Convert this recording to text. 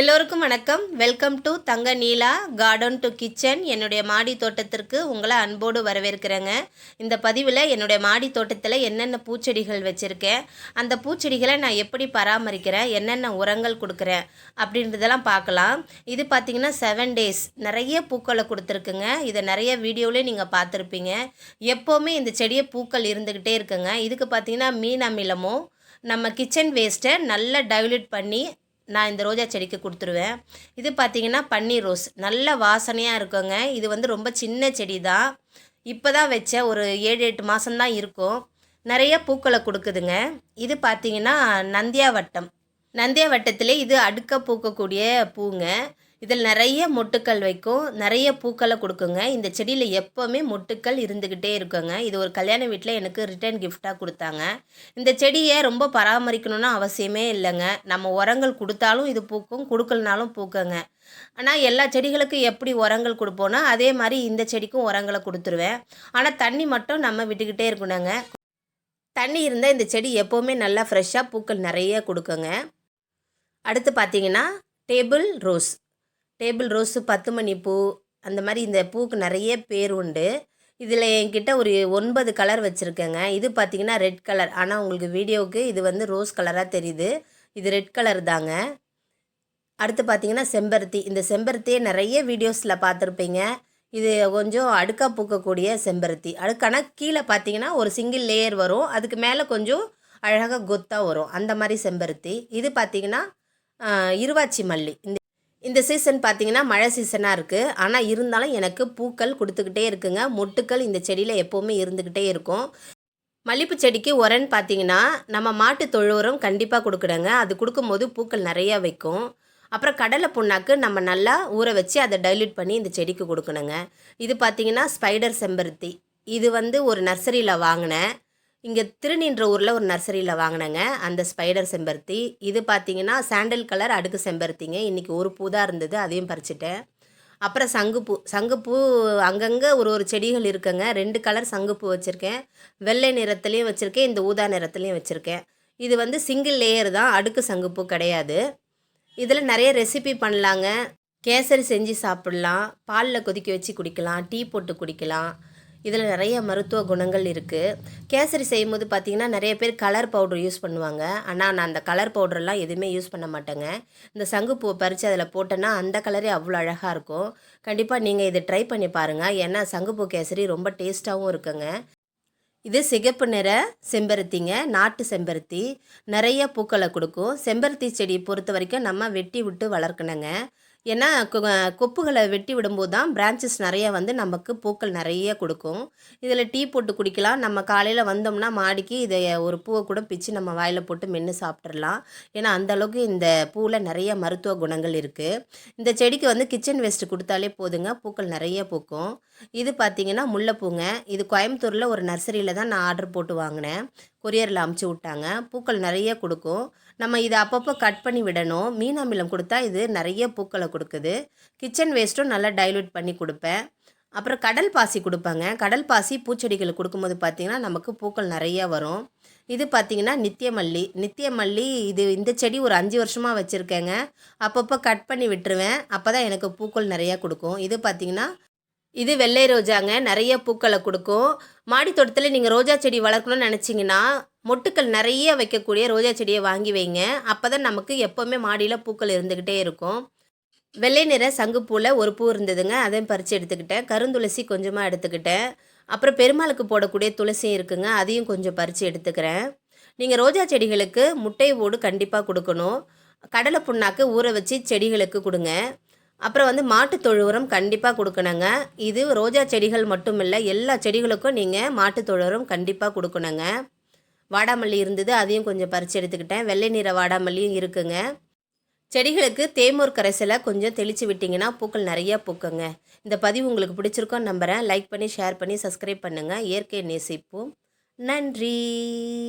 எல்லோருக்கும் வணக்கம். Welcome to தங்க நீலா கார்டன் டு கிச்சன் என்னுடைய மாடி தோட்டத்திற்கு உங்களை அன்போடு வரவேற்கிறேங்க. இந்த பதிவில் என்னுடைய மாடி தோட்டத்தில் என்னென்ன பூச்செடிகள் வச்சுருக்கேன் அந்த பூச்செடிகளை நான் எப்படி பராமரிக்கிறேன் என்னென்ன உரங்கள் கொடுக்குறேன் அப்படின்றதெல்லாம் பார்க்கலாம். இது பார்த்திங்கன்னா செவன் டேஸ் நிறைய பூக்களை கொடுத்துருக்குங்க. இதை நிறைய வீடியோவிலே நீங்கள் பார்த்துருப்பீங்க. எப்போவுமே இந்த செடியை பூக்கள் இருந்துக்கிட்டே இருக்குங்க. இதுக்கு பார்த்திங்கன்னா மீன் அமிலமும் நம்ம கிச்சன் வேஸ்ட்டை நல்லா டைல்யூட் பண்ணி நான் இந்த ரோஜா செடிக்கு கொடுத்துருவேன். இது பார்த்திங்கன்னா பன்னீர் ரோஸ். நல்ல வாசனையாக இருக்குங்க. இது வந்து ரொம்ப சின்ன செடி தான் இப்போ தான் வச்ச ஒரு ஏழு எட்டு மாதம்தான் இருக்கும். நிறைய பூக்களை கொடுக்குதுங்க. இது பார்த்திங்கன்னா நந்தியாவட்டம். நந்தியாவட்டத்திலே இது அடுக்க பூக்கக்கூடிய பூங்க. இதில் நிறைய மொட்டுக்கள் வைக்கும். நிறைய பூக்களை கொடுக்குங்க. இந்த செடியில் எப்போவுமே மொட்டுக்கள் இருந்துக்கிட்டே இருக்குங்க. இது ஒரு கல்யாண வீட்டில் எனக்கு ரிட்டர்ன் கிஃப்டாக கொடுத்தாங்க. இந்த செடியை ரொம்ப பராமரிக்கணும்னு அவசியமே இல்லைங்க. நம்ம உரங்கள் கொடுத்தாலும் இது பூக்கும் கொடுக்கலனாலும் பூக்குங்க. ஆனால் எல்லா செடிகளுக்கும் எப்படி உரங்கள் கொடுப்போன்னா அதே மாதிரி இந்த செடிக்கும் உரங்களை கொடுத்துருவேன். ஆனால் தண்ணி மட்டும் நம்ம விட்டுக்கிட்டே இருக்கணுங்க. தண்ணி இருந்தால் இந்த செடி எப்போவுமே நல்லா ஃப்ரெஷ்ஷாக பூக்கள் நிறைய கொடுக்குங்க. அடுத்து பார்த்தீங்கன்னா டேபிள் ரோஸ் டேபிள் ரோஸு பத்து மணி பூ அந்த மாதிரி இந்த பூக்கு நிறைய பேர் உண்டு. இதில் என்கிட்ட ஒரு ஒன்பது கலர் வச்சுருக்கேங்க. இது பார்த்திங்கன்னா ரெட் கலர். ஆனால் உங்களுக்கு வீடியோவுக்கு இது வந்து ரோஸ் கலராக தெரியுது. இது ரெட் கலர் தாங்க. அடுத்து பார்த்திங்கன்னா செம்பருத்தி. இந்த செம்பருத்தியை நிறைய வீடியோஸில் பார்த்துருப்பீங்க. இது கொஞ்சம் அடுக்காக பூக்கக்கூடிய செம்பருத்தி. அடுக்கான கீழே பார்த்தீங்கன்னா ஒரு சிங்கிள் லேயர் வரும். அதுக்கு மேலே கொஞ்சம் அழகாக கொத்தாக வரும். அந்த மாதிரி செம்பருத்தி. இது பார்த்திங்கன்னா இருவாச்சி மல்லி. இந்த இந்த சீசன் பார்த்திங்கன்னா மழை சீசனாக இருக்குது ஆனால் இருந்தாலும் எனக்கு பூக்கள் கொடுத்துக்கிட்டே இருக்குங்க. மொட்டுக்கள் இந்த செடியில் எப்போவுமே இருந்துக்கிட்டே இருக்கும். மல்லிப்பூ செடிக்கு உரன்னு பார்த்தீங்கன்னா நம்ம மாட்டு தொழு உரம் கண்டிப்பாக கொடுக்கணுங்க. அது கொடுக்கும்போது பூக்கள் நிறையா வைக்கும். அப்புறம் கடலை புண்ணாக்கு நம்ம நல்லா ஊற வச்சு அதை டைல்யூட் பண்ணி இந்த செடிக்கு கொடுக்கணுங்க. இது பார்த்திங்கன்னா ஸ்பைடர் செம்பருத்தி. இது வந்து ஒரு நர்சரியில் வாங்கினேன். இங்கே திருநின்ற ஊரில் ஒரு நர்சரியில் வாங்கினேங்க. அந்த ஸ்பைடர் செம்பருத்தி. இது பார்த்தீங்கன்னா சாண்டல் கலர் அடுக்கு செம்பருத்திங்க. இன்றைக்கி ஒரு பூ தான் இருந்தது அதையும் பறிச்சிட்டேன். அப்புறம் சங்குப்பூ சங்குப்பூ அங்கங்கே ஒரு ஒரு செடிகள் இருக்குங்க. ரெண்டு கலர் சங்குப்பூ வச்சுருக்கேன். வெள்ளை நிறத்துலேயும் வச்சுருக்கேன் இந்த ஊதா நிறத்துலேயும் வச்சுருக்கேன். இது வந்து சிங்கிள் லேயர் தான் அடுக்கு சங்குப்பூ கிடையாது. இதில் நிறைய ரெசிபி பண்ணலாங்க. கேசரி செஞ்சு சாப்பிட்லாம். பாலில் கொதிக்க வச்சு குடிக்கலாம் டீ போட்டு குடிக்கலாம். இதில் நிறைய மருத்துவ குணங்கள் இருக்குது கேசரி செய்யும்போது பார்த்திங்கன்னா நிறைய பேர் கலர் பவுடர் யூஸ் பண்ணுவாங்க. ஆனால் நான் அந்த கலர் பவுடர்லாம் எதுவுமே யூஸ் பண்ண மாட்டேங்க. இந்த சங்குப்பூவை பறித்து அதில் போட்டேன்னா அந்த கலரே அவ்வளோ அழகாக இருக்கும். கண்டிப்பாக நீங்கள் இதை ட்ரை பண்ணி பாருங்கள் ஏன்னா சங்குப்பூ கேசரி ரொம்ப டேஸ்ட்டாகவும் இருக்குங்க. இது சிகப்பு நிற செம்பருத்திங்க நாட்டு செம்பருத்தி. நிறைய பூக்களை கொடுக்கும். செம்பருத்தி செடியை பொறுத்த வரைக்கும் நம்ம வெட்டி விட்டு வளர்க்கணுங்க. ஏன்னா கொப்புகளை வெட்டி விடும்போது தான் பிரான்ச்சஸ் நிறைய வந்து நமக்கு பூக்கள் நிறைய கொடுக்கும். இதில் டீ போட்டு குடிக்கலாம். நம்ம காலையில் வந்தோம்னா மாடிக்கு இதை ஒரு பூவை கூட பிச்சு நம்ம வாயில் போட்டு மென்று சாப்பிட்றலாம் ஏன்னா அந்தளவுக்கு இந்த பூவில் நிறைய மருத்துவ குணங்கள் இருக்குது இந்த செடிக்கு வந்து கிச்சன் வேஸ்ட்டு கொடுத்தாலே போதுங்க. பூக்கள் நிறைய பூக்கும். இது பார்த்திங்கன்னா முல்லைப்பூங்க. இது கோயம்புத்தூரில் ஒரு நர்சரியில் தான் நான் ஆர்டர் போட்டு வாங்கினேன். கொரியரில் அமுச்சு விட்டாங்க. பூக்கள் நிறைய கொடுக்கும். நம்ம இதை அப்பப்போ கட் பண்ணி விடணும். மீன் அமிலம் கொடுத்தா இது நிறைய பூக்களை கொடுக்குது. கிச்சன் வேஸ்ட்டும் நல்லா டைலூட் பண்ணி கொடுப்பேன். அப்புறம் கடல் பாசி கொடுப்பாங்க. கடல் பாசி பூச்செடிகளுக்கு கொடுக்கும்போது பார்த்திங்கன்னா நமக்கு பூக்கள் நிறையா வரும். இது பார்த்திங்கன்னா நித்தியமல்லி. நித்தியமல்லி இது இந்த செடி ஒரு அஞ்சு வருஷமாக வச்சுருக்கேங்க. அப்பப்போ கட் பண்ணி விட்டுருவேன். அப்போ தான் எனக்கு பூக்கள் நிறையா கொடுக்கும். இது பார்த்திங்கன்னா இது வெள்ளை ரோஜாங்க. நிறைய பூக்களை கொடுக்கும். மாடி தோட்டத்தில் நீங்கள் ரோஜா செடி வளர்க்கணும்னு நினச்சிங்கன்னா மொட்டுக்கள் நிறைய வைக்கக்கூடிய ரோஜா செடியை வாங்கி வைங்க. அப்போ தான் நமக்கு எப்போவுமே மாடியில் பூக்கள் இருந்துக்கிட்டே இருக்கும். வெள்ளை நிற சங்குப்பூவில் ஒரு பூ இருந்ததுங்க. அதையும் பறித்து எடுத்துக்கிட்டேன். கருந்துளசி கொஞ்சமாக எடுத்துக்கிட்டேன். அப்புறம் பெருமாளுக்கு போடக்கூடிய துளசியும் இருக்குங்க. அதையும் கொஞ்சம் பறித்து எடுத்துக்கிறேன். நீங்கள் ரோஜா செடிகளுக்கு முட்டை ஓடு கண்டிப்பாக கொடுக்கணும். கடலை புண்ணாக்கு ஊற வச்சு செடிகளுக்கு கொடுங்க. அப்புறம் வந்து மாட்டுத்தொழு உரம் கண்டிப்பாக கொடுக்கணுங்க. இது ரோஜா செடிகள் மட்டும் இல்லை எல்லா செடிகளுக்கும் நீங்கள் மாட்டுத்தொழு உரம் கண்டிப்பாக கொடுக்கணுங்க. வாடாமல்லி இருந்தது அதையும் கொஞ்சம் பறித்து எடுத்துக்கிட்டேன். வெள்ளை நிற வாடாமல்லியும் இருக்குங்க. செடிகளுக்கு தேமூர் கரைசலை கொஞ்சம் தெளித்து விட்டிங்கன்னா பூக்கள் நிறையா பூக்குங்க. இந்த பதிவு உங்களுக்கு பிடிச்சிருக்கோன்னு நம்புகிறேன் லைக் பண்ணி ஷேர் பண்ணி சப்ஸ்கிரைப் பண்ணுங்கள் இயற்கை நேசிப்போம். நன்றி.